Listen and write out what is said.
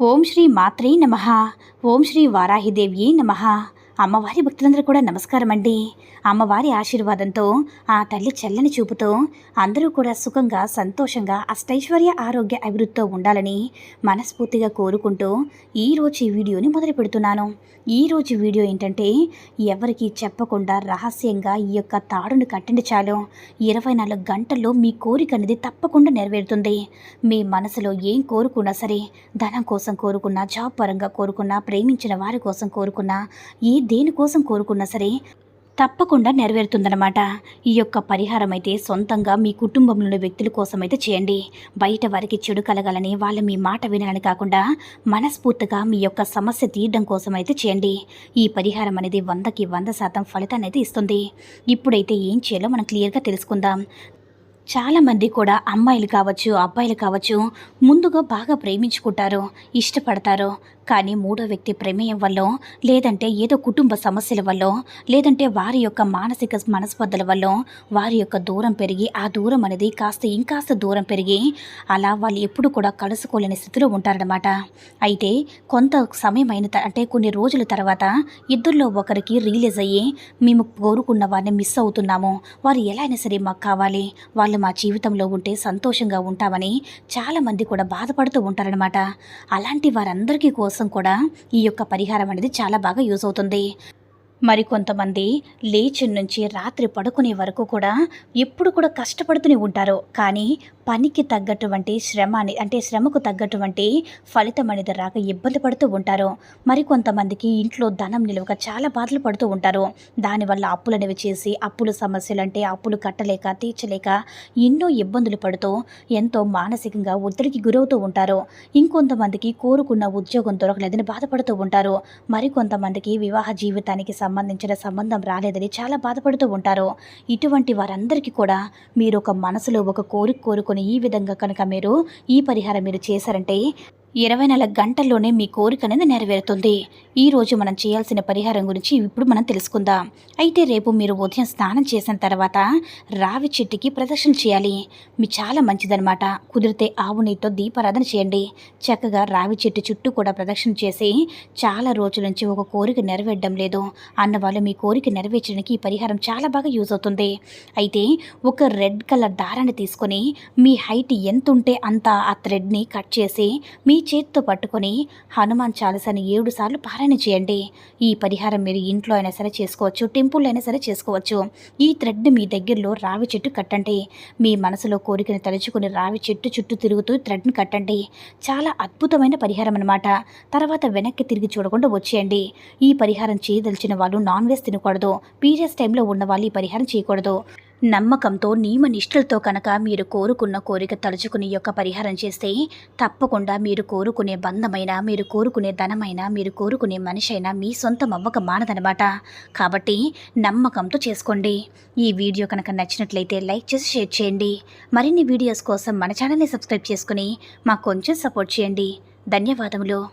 ఓం శ్రీ మాత్రే నమ ఓం శ్రీ వారాహిదేవి నమ అమ్మవారి భక్తులందరూ కూడా నమస్కారం అండి అమ్మవారి ఆశీర్వాదంతో ఆ తల్లి చల్లని చూపుతో అందరూ కూడా సుఖంగా సంతోషంగా అష్టైశ్వర్య ఆరోగ్య అభివృద్ధితో ఉండాలని మనస్ఫూర్తిగా కోరుకుంటూ ఈరోజు ఈ వీడియోని మొదలు పెడుతున్నాను. ఈరోజు వీడియో ఏంటంటే ఎవరికి చెప్పకుండా రహస్యంగా ఈ యొక్క తాడును కట్టండి చాలు. ఇరవై నాలుగు గంటల్లో మీ కోరిక అనేది తప్పకుండా నెరవేరుతుంది. మీ మనసులో ఏం కోరుకున్నా సరే ధనం కోసం కోరుకున్నా జాబ్ పరంగా కోరుకున్నా ప్రేమించిన వారి కోసం కోరుకున్నా ఏ దేనికోసం కోరుకున్నా సరే తప్పకుండా నెరవేరుతుందన్నమాట. ఈ యొక్క పరిహారం అయితే సొంతంగా మీ కుటుంబంలోని వ్యక్తుల కోసం అయితే చేయండి. బయట వారికి చెడు కలగాలని వాళ్ళ మీ మాట వినాలని కాకుండా మనస్ఫూర్తిగా మీ యొక్క సమస్య తీయడం కోసం అయితే చేయండి. ఈ పరిహారం అనేది వందకి వంద శాతం ఫలితాన్ని అయితే ఇస్తుంది. ఇప్పుడైతే ఏం చేయాలో మనం క్లియర్గా తెలుసుకుందాం. చాలామంది కూడా అమ్మాయిలు కావచ్చు అబ్బాయిలు కావచ్చు ముందుగా బాగా ప్రేమించుకుంటారు ఇష్టపడతారు. కానీ మూడో వ్యక్తి ప్రమేయం వల్ల లేదంటే ఏదో కుటుంబ సమస్యల వల్ల లేదంటే వారి యొక్క మానసిక మనస్పర్ధల వల్ల వారి యొక్క దూరం పెరిగి ఆ దూరం అనేది కాస్త ఇంకాస్త దూరం పెరిగి అలా వాళ్ళు ఎప్పుడు కూడా కలుసుకోలేని స్థితిలో ఉంటారనమాట అయితే కొంత సమయం అయిన అంటే కొన్ని రోజుల తర్వాత ఇద్దరిలో ఒకరికి రిలీజ్ అయ్యి మేము కోరుకున్న వారిని మిస్ అవుతున్నాము. వారు ఎలా అయినా సరే మాకు కావాలి. వాళ్ళు మా జీవితంలో ఉంటే సంతోషంగా ఉంటామని చాలామంది కూడా బాధపడుతూ ఉంటారనమాట అలాంటి వారందరికీ కోసం కోసం కూడా ఈ యొక్క పరిహారం అనేది చాలా బాగా యూజ్ అవుతుంది. మరికొంతమంది లేచి నుంచి రాత్రి పడుకునే వరకు కూడా ఎప్పుడు కూడా కష్టపడుతూనే ఉంటారు. కానీ పనికి తగ్గటువంటి శ్రమ అని అంటే శ్రమకు తగ్గటువంటి ఫలితం అనేది రాక ఇబ్బంది పడుతూ ఉంటారు. మరికొంతమందికి ఇంట్లో ధనం నిలువక చాలా బాధలు పడుతూ ఉంటారు. దానివల్ల అప్పులు అనేవి చేసి అప్పుల సమస్యలు అంటే అప్పులు కట్టలేక తీర్చలేక ఎన్నో ఇబ్బందులు పడుతూ ఎంతో మానసికంగా ఒత్తిడికి గురవుతూ ఉంటారు. ఇంకొంతమందికి కోరుకున్న ఉద్యోగం దొరకలేదని బాధపడుతూ ఉంటారు. మరికొంతమందికి వివాహ జీవితానికి సంబంధించిన సంబంధం రాలేదని చాలా బాధపడుతూ ఉంటారు. ఇటువంటి వారందరికీ కూడా మీరు ఒక మనసులో ఒక కోరిక కోరుకొని ఈ విధంగా కనుక మీరు ఈ పరిహారం మీరు చేశారంటే ఇరవై నాలుగు గంటల్లోనే మీ కోరిక అనేది నెరవేరుతుంది. ఈరోజు మనం చేయాల్సిన పరిహారం గురించి ఇప్పుడు మనం తెలుసుకుందాం. అయితే రేపు మీరు ఉదయం స్నానం చేసిన తర్వాత రావి చెట్టుకి ప్రదర్శన చేయాలి. మీ చాలా మంచిదనమాట కుదిరితే ఆవు నీటితో దీపారాధన చేయండి. చక్కగా రావి చెట్టు చుట్టూ కూడా ప్రదర్శన చేసి చాలా రోజుల నుంచి ఒక కోరిక నెరవేరడం లేదు. అన్న వాళ్ళు మీ కోరిక నెరవేర్చడానికి ఈ పరిహారం చాలా బాగా యూజ్ అవుతుంది. అయితే ఒక రెడ్ కలర్ దారాన్ని తీసుకొని మీ హైట్ ఎంత ఉంటే అంత ఆ థ్రెడ్ని కట్ చేసి మీ చేత్తో పట్టుకొని హనుమాన్ చాలసాని ఏడు సార్లు పారాయణ చేయండి. ఈ పరిహారం మీరు ఇంట్లో అయినా సరే చేసుకోవచ్చు టెంపుల్లో అయినా సరే చేసుకోవచ్చు. ఈ థ్రెడ్ని మీ దగ్గరలో రావి చెట్టు కట్టండి. మీ మనసులో కోరికను తలుచుకుని రావి చెట్టు చుట్టూ తిరుగుతూ థ్రెడ్ని కట్టండి. చాలా అద్భుతమైన పరిహారం అనమాట తర్వాత వెనక్కి తిరిగి చూడకుండా వచ్చేయండి. ఈ పరిహారం చేయదలిచిన వాళ్ళు నాన్ వెజ్ తినకూడదు. పీరియడ్స్ టైంలో ఉన్న వాళ్ళు ఈ పరిహారం చేయకూడదు. నమ్మకంతో నియమనిష్ఠలతో కనుక మీరు కోరుకున్న కోరిక తలుచుకుని యొక్క పరిహారం చేస్తే తప్పకుండా మీరు కోరుకునే బంధమైనా మీరు కోరుకునే ధనమైనా మీరు కోరుకునే మనిషి అయినా మీ సొంతం అవ్వక మానదనమాట. కాబట్టి నమ్మకంతో చేసుకోండి. ఈ వీడియో కనుక నచ్చినట్లయితే లైక్ చేసి షేర్ చేయండి. మరిన్ని వీడియోస్ కోసం మన ఛానల్ని సబ్స్క్రైబ్ చేసుకుని మాకు కొంచెం సపోర్ట్ చేయండి. ధన్యవాదములు.